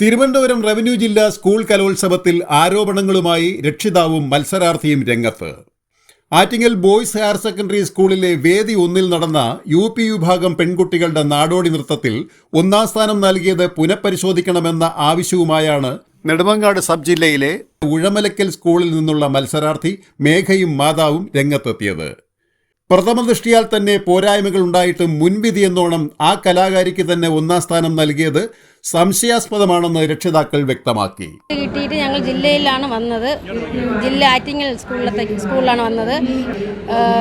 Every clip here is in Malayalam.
തിരുവനന്തപുരം റവന്യൂ ജില്ലാ സ്കൂൾ കലോത്സവത്തിൽ ആരോപണങ്ങളുമായി രക്ഷിതാവും മത്സരാർത്ഥിയും രംഗത്ത്. ആറ്റിങ്ങൽ ബോയ്സ് ഹയർ സെക്കൻഡറി സ്കൂളിലെ വേദി ഒന്നിൽ നടന്ന യു പി വിഭാഗം പെൺകുട്ടികളുടെ നാടോടി നൃത്തത്തിൽ ഒന്നാം സ്ഥാനം നൽകിയത് പുനഃപരിശോധിക്കണമെന്ന ആവശ്യവുമായാണ് നെടുമങ്ങാട് സബ് ജില്ലയിലെ ഉഴമലക്കൽ സ്കൂളിൽ നിന്നുള്ള മത്സരാർത്ഥി മേഘയും മാതാവും രംഗത്തെത്തിയത്. പ്രഥമ ദൃഷ്ടിയാൽ തന്നെ പോരായ്മകൾ ഉണ്ടായിട്ടും മുൻവിധി എന്നോണം ആ കലാകാരിക്ക് തന്നെ ഒന്നാം സ്ഥാനം നൽകിയത് സംശയാസ്പദമാണെന്ന് രക്ഷിതാക്കൾ വ്യക്തമാക്കി. കിട്ടിയിട്ട് ഞങ്ങൾ ജില്ലയിലാണ് വന്നത്. ജില്ല ആറ്റിങ്ങൽ സ്കൂളിലത്തെ സ്കൂളിലാണ് വന്നത്.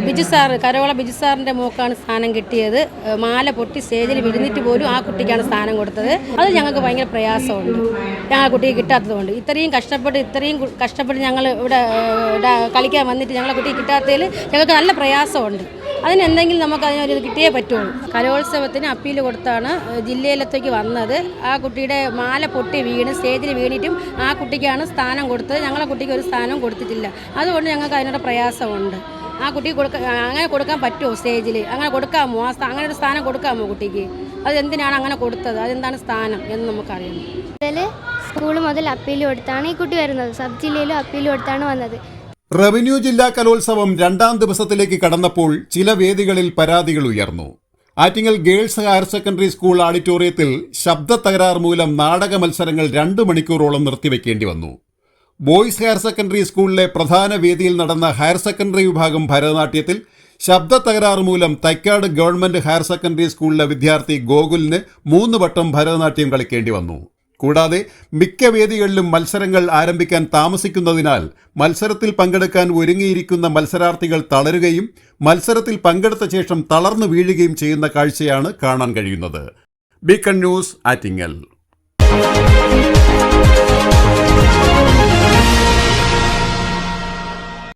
ബിജു സാർ കരോള ബിജു സാറിന്റെ മോക്കാണ് സ്ഥാനം കിട്ടിയത്. മാല പൊട്ടി സ്റ്റേജിൽ വിഴുന്നിട്ട് പോലും ആ കുട്ടിക്കാണ് സ്ഥാനം കൊടുത്തത്. അത് ഞങ്ങൾക്ക് ഭയങ്കര പ്രയാസമുണ്ട്. ഞങ്ങൾ ആ കുട്ടിക്ക് കിട്ടാത്തതുകൊണ്ട്. ഇത്രയും കഷ്ടപ്പെട്ട് ഇത്രയും കഷ്ടപ്പെട്ട് ഞങ്ങൾ ഇവിടെ കളിക്കാൻ വന്നിട്ട് ഞങ്ങളെ കുട്ടിക്ക് കിട്ടാത്തതിൽ ഞങ്ങൾക്ക് നല്ല പ്രയാസമുണ്ട്. അതിന് എന്തെങ്കിലും നമുക്ക് അതിനൊരു കിട്ടിയേ പറ്റുള്ളൂ. കലോത്സവത്തിന് അപ്പീൽ കൊടുത്താണ് ജില്ലയിലത്തേക്ക് വന്നത്. ആ കുട്ടിയുടെ മാല പൊട്ടി വീണ് സ്റ്റേജിൽ വീണിട്ടും ആ കുട്ടിക്കാണ് സ്ഥാനം കൊടുത്തത്. ഞങ്ങളെ കുട്ടിക്ക് ഒരു സ്ഥാനം കൊടുത്തിട്ടില്ല. അതുകൊണ്ട് ഞങ്ങൾക്ക് അതിനോട് പ്രയാസമുണ്ട്. ആ കുട്ടി കൊടുക്ക അങ്ങനെ കൊടുക്കാൻ പറ്റുമോ സ്റ്റേജിൽ അങ്ങനെ കൊടുക്കാമോ? ആ അങ്ങനെ ഒരു സ്ഥാനം കൊടുക്കാമോ കുട്ടിക്ക്? അത് എന്തിനാണ് അങ്ങനെ കൊടുത്തത്? അതെന്താണ് സ്ഥാനം എന്ന് നമുക്കറിയാം സ്കൂൾ മുതൽ അപ്പീൽ കൊടുത്താണ് ഈ കുട്ടി വരുന്നത്. സബ് ജില്ലയിലും അപ്പീൽ കൊടുത്താണ് വന്നത്. റവന്യൂ ജില്ലാ കലോത്സവം രണ്ടാം ദിവസത്തിലേക്ക് കടന്നപ്പോൾ ചില വേദികളിൽ പരാതികൾ ഉയർന്നു. Attingal girls higher secondary school ഓഡിറ്റോറിയത്തിൽ ശബ്ദ തകരാർ മൂലം നാടക മത്സരങ്ങൾ രണ്ടു മണിക്കൂറോളം നിർത്തിവെക്കേണ്ടി വന്നു. ബോയ്സ് ഹയർ സെക്കൻഡറി സ്കൂളിലെ പ്രധാന വേദിയിൽ നടന്ന ഹയർ സെക്കൻഡറി വിഭാഗം ഭരതനാട്യത്തിൽ ശബ്ദ തകരാർ മൂലം തൈക്കാട് ഗവൺമെന്റ് ഹയർ സെക്കൻഡറി സ്കൂളിലെ വിദ്യാർത്ഥി ഗോകുലിന് മൂന്ന് വട്ടം ഭരതനാട്യം കളിക്കേണ്ടി വന്നു. കൂടാതെ മിക്ക വേദികളിലും മത്സരങ്ങൾ ആരംഭിക്കാൻ താമസിക്കുന്നതിനാൽ മത്സരത്തിൽ പങ്കെടുക്കാൻ ഒരുങ്ങിയിരിക്കുന്ന മത്സരാർത്ഥികൾ തളരുകയും മത്സരത്തിൽ പങ്കെടുത്ത ശേഷം തളർന്നു വീഴുകയും ചെയ്യുന്ന കാഴ്ചയാണ് കാണാൻ കഴിയുന്നത്. Beacon news Attingal